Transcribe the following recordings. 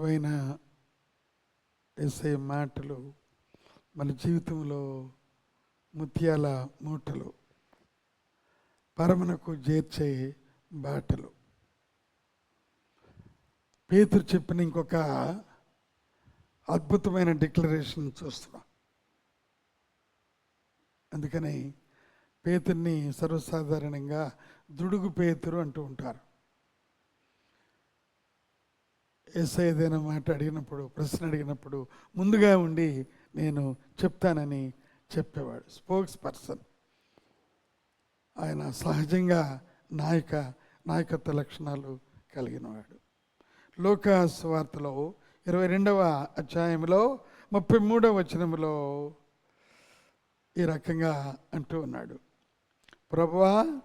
ప్రభైన ఎస్ఐ మాటలు మన జీవితంలో ముత్యాల మూటలు పరమనకు చేర్చే బాటలు. పేతురు చెప్పిన ఇంకొక అద్భుతమైన డిక్లరేషన్ చూస్తున్నాం. అందుకని పేతుర్ని సర్వసాధారణంగా దుడుగు పేతురు అంటూ ఉంటారు. ఎస్ఐ ఏదైనా మాట అడిగినప్పుడు ప్రశ్న అడిగినప్పుడు ముందుగా ఉండి నేను చెప్తానని చెప్పేవాడు స్పోక్స్ పర్సన్. ఆయన సహజంగా నాయక నాయకత్వ లక్షణాలు కలిగినవాడు. లోకాస్ వార్తలో ఇరవై రెండవ అధ్యాయంలో ముప్పై మూడవ వచనంలో ఈ రకంగా అంటూ ఉన్నాడు. ప్రభువా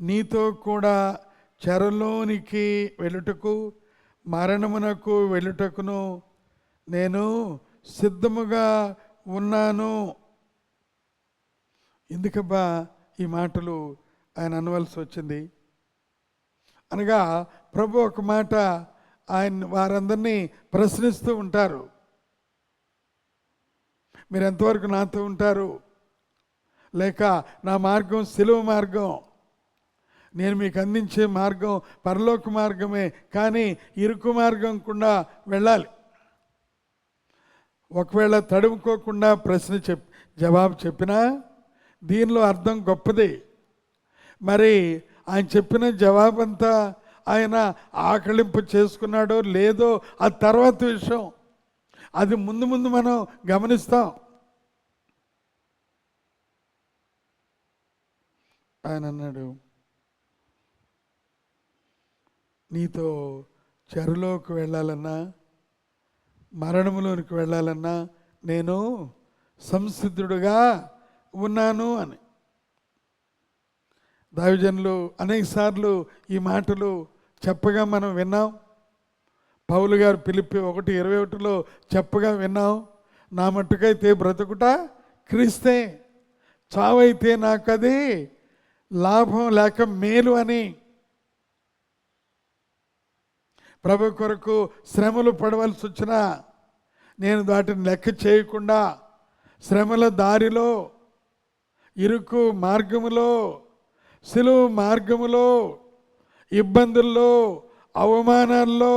నీతో కూడా చెరలోనికి వెళ్ళుటకు మరణమునకు వెళ్ళుటకును నేను సిద్ధముగా ఉన్నాను. ఎందుకబ్బా ఈ మాటలు ఆయన అనవలసి వచ్చింది? అనగా ప్రభు ఒక మాట ఆయన వారందరినీ ప్రశ్నిస్తూ ఉంటారు. మీరు ఎంతవరకు నాతో ఉంటారు? లేక నా మార్గం సిలువ మార్గం? నేను మీకు అందించే మార్గం పరలోక మార్గమే కానీ ఇరుకు మార్గం కూడా వెళ్ళాలి. ఒకవేళ తడుముకోకుండా ప్రశ్న చెప్ జవాబు చెప్పినా దీనిలో అర్థం గొప్పది. మరి ఆయన చెప్పిన జవాబంతా ఆయన ఆకలింపు చేసుకున్నాడో లేదో అది తర్వాత విషయం. అది ముందు ముందు మనం గమనిస్తాం. ఆయన అన్నాడు నీతో చెరులోకి వెళ్ళాలన్నా మరణములోనికి వెళ్ళాలన్నా నేను సంసిద్ధుడుగా ఉన్నాను అని. దైవజనులు అనేక సార్లు ఈ మాటలు చెప్పగా మనం విన్నాం. పౌలు గారు పిలిపి ఒకటి ఇరవై ఒకటిలో చెప్పగా విన్నాం. నా మట్టుకైతే బ్రతుకుట క్రీస్తే చావైతే నాకు అది లాభం లేక మేలు అని ప్రభు కొరకు శ్రమలు పడవలసి వచ్చినా నేను వాటిని లెక్క చేయకుండా శ్రమల దారిలో ఇరుకు మార్గములో సులువు మార్గములో ఇబ్బందుల్లో అవమానాల్లో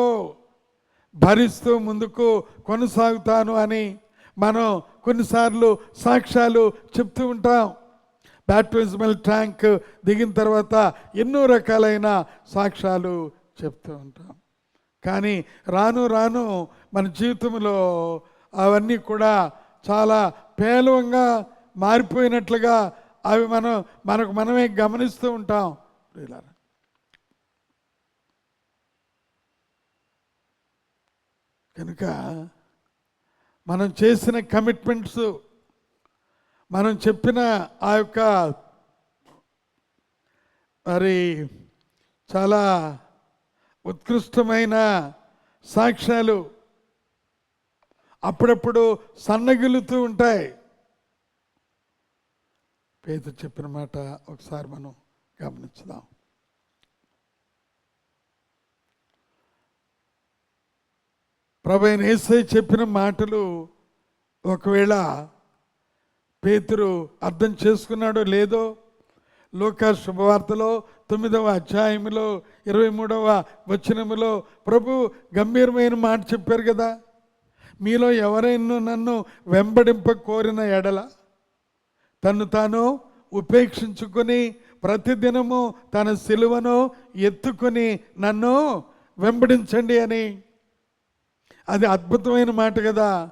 భరిస్తూ ముందుకు కొనసాగుతాను అని మనం కొన్నిసార్లు సాక్ష్యాలు చెప్తూ ఉంటాం. బ్యాప్టిజమల్ ట్యాంక్ దిగిన తర్వాత ఎన్నో రకాలైన సాక్ష్యాలు చెప్తూ ఉంటాం. కానీ రాను రాను మన జీవితంలో అవన్నీ కూడా చాలా పేలవంగా మారిపోయినట్లుగా అవి మనం మనకు మనమే గమనిస్తూ ఉంటాం. ఇలా కనుక మనం చేసిన కమిట్మెంట్స్ మనం చెప్పిన ఆ యొక్క మరి చాలా ఉత్కృష్టమైన సాక్ష్యాలు అప్పుడప్పుడు సన్నగిలుతూ ఉంటాయి. పేద చెప్పిన మాట ఒకసారి మనం గమనించుదాం. ప్రభైన ఏసై చెప్పిన మాటలు ఒకవేళ పేతురు అర్థం చేసుకున్నాడో లేదో లోక శుభవార్తలో తొమ్మిదవ అధ్యాయములో ఇరవై మూడవ వచనములో ప్రభు గంభీరమైన మాట చెప్పారు కదా. మీలో ఎవరైనా నన్ను వెంబడింప కోరిన ఎడల తను తాను ఉపేక్షించుకొని ప్రతిదినము తన సిలువను ఎత్తుకొని నన్ను వెంబడించండి అని. అది అద్భుతమైన మాట కదా.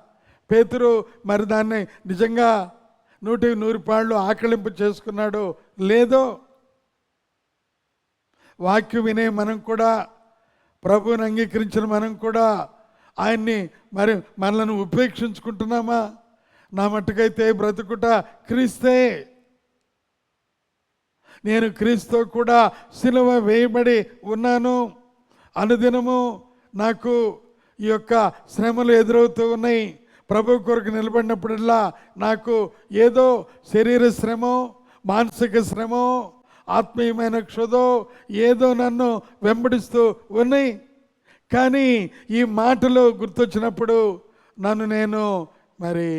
పేతురు మరి దాన్ని నిజంగా నూటికి నూరు పాళ్ళు ఆకలింపు చేసుకున్నాడు. లేదో వాక్యం వినే మనం కూడా ప్రభువుని అంగీకరించిన మనం కూడా ఆయన్ని మరి మనలను ఉపేక్షించుకుంటున్నామా? నా మట్టుకైతే బ్రతుకుట క్రీస్తే. నేను క్రీస్తు కూడా సిలువ వేయబడి ఉన్నాను. అనుదినము నాకు ఈ యొక్క శ్రమలు ఎదురవుతూ ఉన్నాయి. ప్రభు కొరకు నిలబడినప్పుడల్లా నాకు ఏదో శరీర శ్రమో మానసిక శ్రమో ఆత్మీయమైన క్షుదో ఏదో నన్ను వెంబడిస్తూ ఉన్నాయి. కానీ ఈ మాటలు గుర్తొచ్చినప్పుడు నన్ను నేను మరి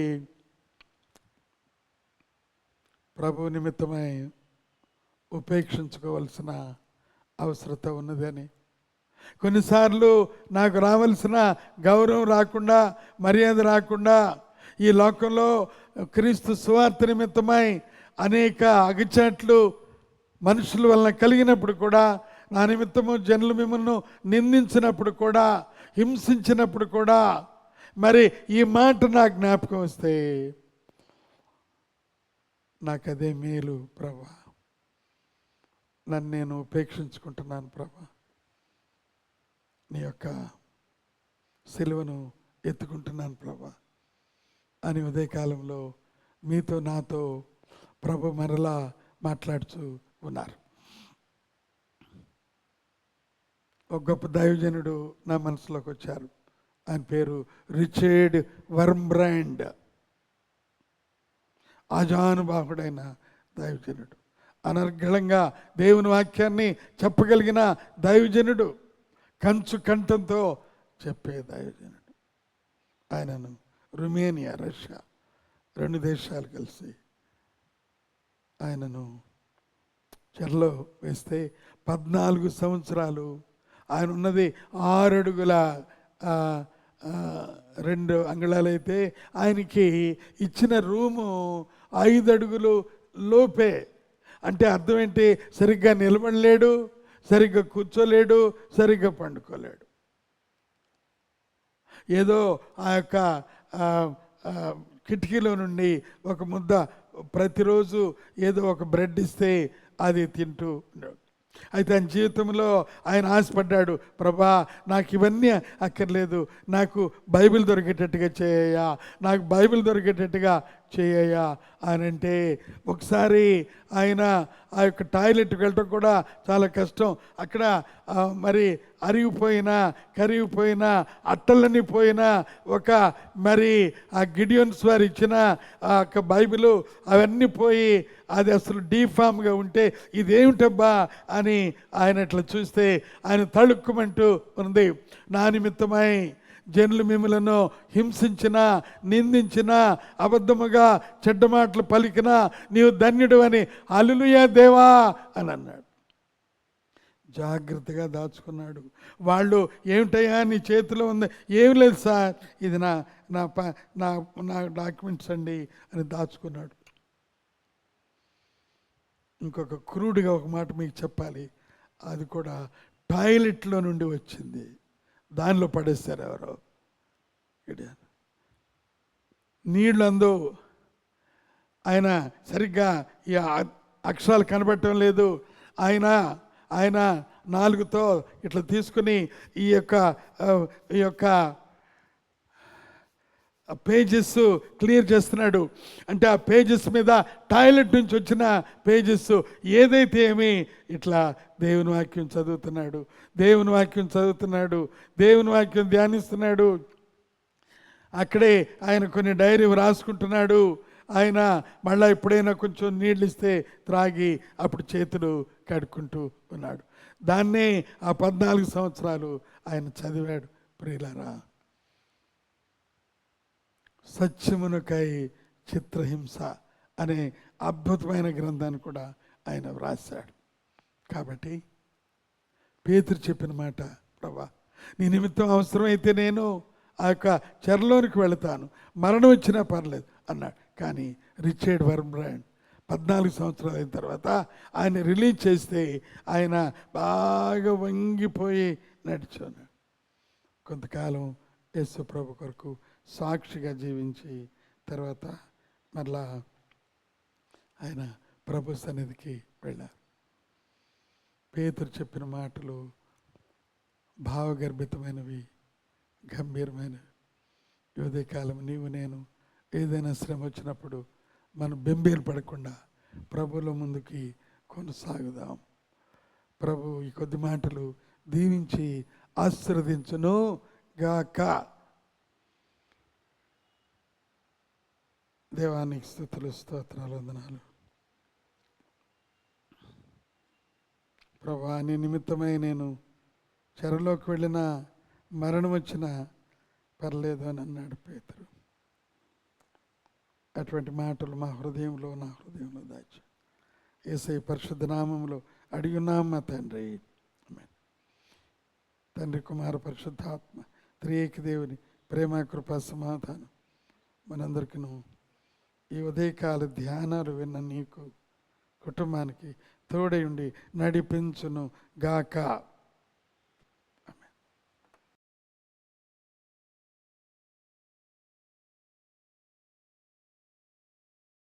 ప్రభు నిమిత్తమై ఉపేక్షించుకోవలసిన అవసరత ఉన్నదని కొన్నిసార్లు నాకు రావాల్సిన గౌరవం రాకుండా మర్యాద రాకుండా ఈ లోకంలో క్రీస్తు సువార్త నిమిత్తమై అనేక అగచాట్లు మనుషుల వలన కలిగినప్పుడు కూడా నా నిమిత్తము జనులు మిమ్మల్ని నిందించినప్పుడు కూడా హింసించినప్పుడు కూడా మరి ఈ మాట నా జ్ఞాపకం వస్తే నాకు అదే మేలు ప్రభా. నన్ను నేను ఉపేక్షించుకుంటున్నాను ప్రభా. నీ యొక్క సిలువను ఎత్తుకుంటున్నాను ప్రభా. అని ఉదయకాలంలో మీతో నాతో ప్రభు మరలా మాట్లాడుతూ ఉన్నారు. ఒక గొప్ప దైవజనుడు నా మనసులోకి వచ్చారు. ఆయన పేరు రిచర్డ్ వర్మ్బ్రాండ్. అజానుభావుడైన దైవజనుడు. అనర్గళంగా దేవుని వాక్యాన్ని చెప్పగలిగిన దైవజనుడు. కంచు కంఠంతో చెప్పే దైవజనుడు. ఆయనను రుమేనియా రష్యా రెండు దేశాలు కలిసి ఆయనను చెరలో వేస్తే పద్నాలుగు సంవత్సరాలు. ఆయన ఉన్నది ఆరు అడుగుల రెండు అంగళాలైతే ఆయనకి ఇచ్చిన రూము ఐదు అడుగులు లోపే. అంటే అర్థం ఏంటి? సరిగ్గా నిలబడలేడు సరిగ్గా కూర్చోలేడు సరిగ్గా పండుకోలేడు. ఏదో ఆ యొక్క కిటికీలో నుండి ఒక ముద్ద ప్రతిరోజు ఏదో ఒక బ్రెడ్ ఇస్తే అది తింటూ ఉండేవాడు అయితే ఆయన జీవితంలో ఆయన ఆశపడ్డాడు ప్రభా నాకు ఇవన్నీ అక్కర్లేదు. నాకు బైబిల్ దొరికేటట్టుగా చేయ. నాకు బైబిల్ దొరికేటట్టుగా చేయయ్యా అని అంటే ఒకసారి ఆయన ఆ యొక్క టాయిలెట్కి వెళ్ళటం కూడా చాలా కష్టం. అక్కడ మరి అరిగిపోయిన కరిగిపోయిన అట్టలన్నీ పోయిన ఒక మరి ఆ గిడియన్స్ వారు ఇచ్చిన ఆ యొక్క బైబిల్ అవన్నీ పోయి అది అసలు డీఫామ్గా ఉంటే ఇదేమిటబ్బా అని ఆయన ఇట్లా చూస్తే ఆయన తళుక్కుమంటూ ఉంది. నా నిమిత్తమై జనులు మిమ్మలను హింసించిన నిందించిన అబద్ధముగా చెడ్డ మాటలు పలికిన నీవు ధన్యుడు అని అలులుయా దేవా అని అన్నాడు. జాగ్రత్తగా దాచుకున్నాడు. వాళ్ళు ఏమిటయ్యా నీ చేతిలో ఉంది? ఏం లేదు సార్ ఇది నా నా ప నా నా డాక్యుమెంట్స్ అండి అని దాచుకున్నాడు. ఇంకొక క్రూడ్గా ఒక మాట మీకు చెప్పాలి. అది కూడా టాయిలెట్లో నుండి వచ్చింది. దానిలో పడేస్తారు ఎవరో. నీళ్ళందు ఆయన సరిగ్గా ఈ అక్షరాలు కనబడటం లేదు. ఆయన ఆయన నాలుగుతో ఇట్లా తీసుకుని ఈ యొక్క ఈ యొక్క పేజెస్ క్లియర్ చేస్తున్నాడు. అంటే ఆ పేజెస్ మీద టాయిలెట్ నుంచి వచ్చిన పేజెస్ ఏదైతే ఏమి ఇట్లా దేవుని వాక్యం చదువుతున్నాడు దేవుని వాక్యం చదువుతున్నాడు దేవుని వాక్యం ధ్యానిస్తున్నాడు. అక్కడే ఆయన కొన్ని డైరీ రాసుకుంటున్నాడు. ఆయన మళ్ళీ ఎప్పుడైనా కొంచెం నీళ్ళు ఇస్తే త్రాగి అప్పుడు చేతులు కడుక్కుంటూ ఉన్నాడు. దాన్నే ఆ పద్నాలుగు సంవత్సరాలు ఆయన చదివాడు ప్రియులారా. సత్యమునకై చిత్రహింస అనే అద్భుతమైన గ్రంథాన్ని కూడా ఆయన వ్రాశాడు. కాబట్టి పేతురు చెప్పిన మాట ప్రభా నీ నిమిత్తం అవసరమైతే నేను ఆ యొక్క చెరలోనికి వెళతాను. మరణం వచ్చినా పర్లేదు అన్నాడు. కానీ రిచర్డ్ వర్మ్రాండ్ పద్నాలుగు సంవత్సరాలు అయిన తర్వాత ఆయన రిలీజ్ చేస్తే ఆయన బాగా వంగిపోయి నడిచాను కొంతకాలం యేసు ప్రభు కొరకు సాక్షిగా జీవించి తర్వాత మరలా ఆయన ప్రభు సన్నిధికి వెళ్ళారు. పేతురు చెప్పిన మాటలు భావగర్భితమైనవి గంభీరమైనవి. ఈ కాలం నీవు నేను ఏదైనా శ్రమ వచ్చినప్పుడు మనం బెంబేలు పడకుండా ప్రభుల ముందుకి కొనసాగుదాం. ప్రభు ఈ కొద్ది మాటలు దీవించి ఆశీర్వదించును గాక దేవానికి స్థుతులు స్తోత్రాలు వందనాలు. ప్రభా నీ నిమిత్తమై నేను చెరలోకి వెళ్ళిన మరణం వచ్చినా పర్లేదు అని అన్నాడు పేతురు. అటువంటి మాటలు మా హృదయంలో నా హృదయంలో దాచి. ఏసై పరిశుద్ధ నామంలో అడిగున్నాం మా తండ్రి. తండ్రి కుమార పరిశుద్ధాత్మ త్రియేక దేవుని ప్రేమ కృప సమాధానం మనందరికీ ఈ ఉదయకాల ధ్యానాలు విన్న నీకు కుటుంబానికి తోడై ఉండి నడిపించును గాక